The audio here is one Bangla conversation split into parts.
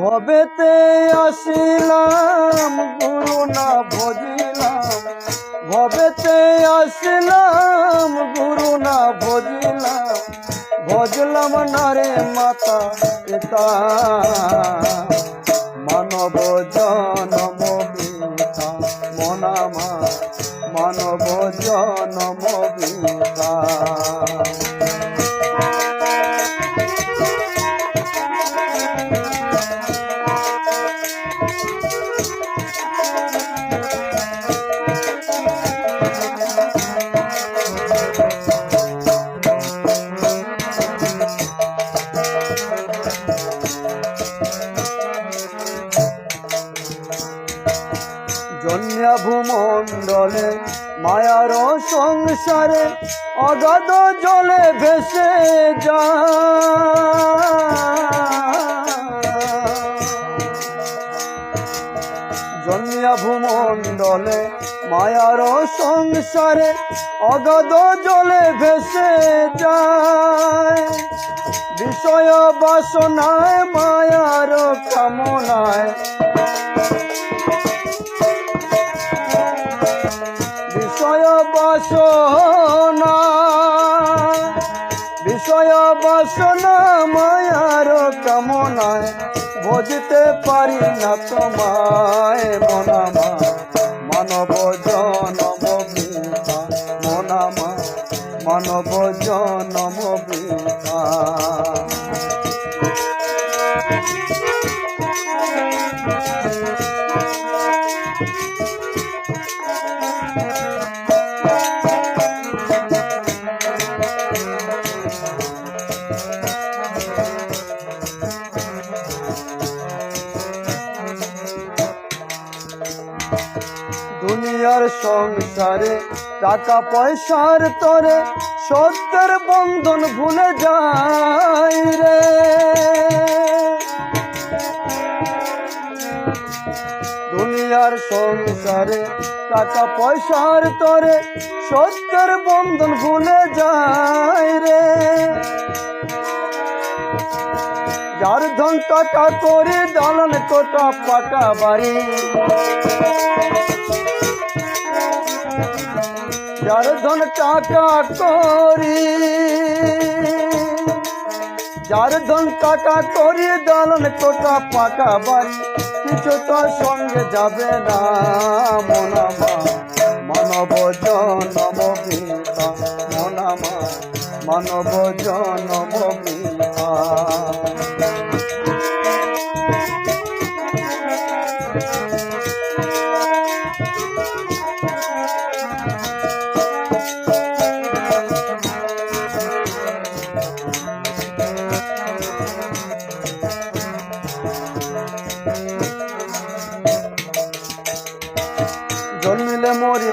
ভবেতে আসিলাম গুরু না ভজিলাম। ভবেতে আসিলাম গুরু না ভজিলাম। ভজলাম না রে মাতা পিতা। মানব জনম বিতা মনামা। মানব জনম বিতা মায়ার সংসারে অগাধ জলে ভেসে যা জন্যা ভূমণ্ডলে মায়ার সংসারে অগাধ জলে ভেসে যায়। বিষয় বাসনায় মায়ার কামনায় বিষয় বাসনা মায়ার কামনায়। ভজিতে পারি না তোমায় মনামা। মানব জনম মনামা। মানব জনম সংসারে, টাকা পয়সার তরে সত্যের বন্ধন ভুলে যায় রে। দুনিয়ার সংসারে, টাকা পয়সার তরে সত্যের বন্ধন ভুলে যায় রে। যার ধন টাকা করে দালান কোটা পাকা বাড়ি। যার ধন টাকা করি। যার ধন টাকা করি, দালান কোটা পাকা বাড়ি। কিছু তো সঙ্গে যাবে না মনামা মানব জনম বিতা মনামা মানব জনম বিতা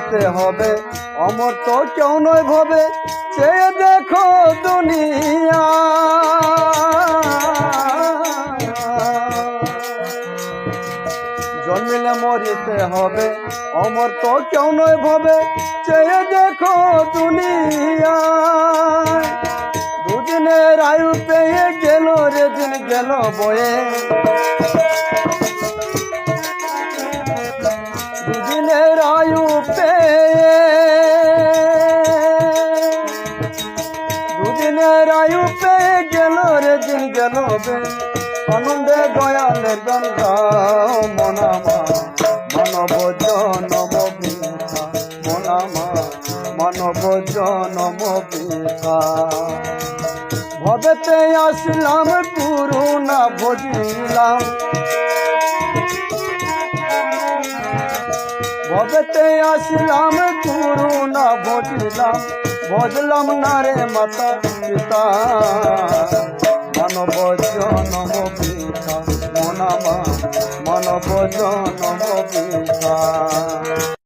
মরিতে হবে। অমর তো কেউ নয় ভাবে চেয়ে দেখো দুনিয়া। জন্মিলে মরিতে হবে, অমর তো কেউ নয় ভাবে চেয়ে দেখো দুনিয়া। দুদিনের আয়ু পেয়ে গেল রে দিন গেল বয়ে। দিন গেল বে আনন্দে দয়ালের গঙ্গা মনামা মানব জনম মনামা মানব জনম ভবেতে আসলাম গুরু না ভজিলাম। ভবেতে আসলাম গুরু না ভজিলাম। ভজলাম না রে মাতা পিতা। মানব জনম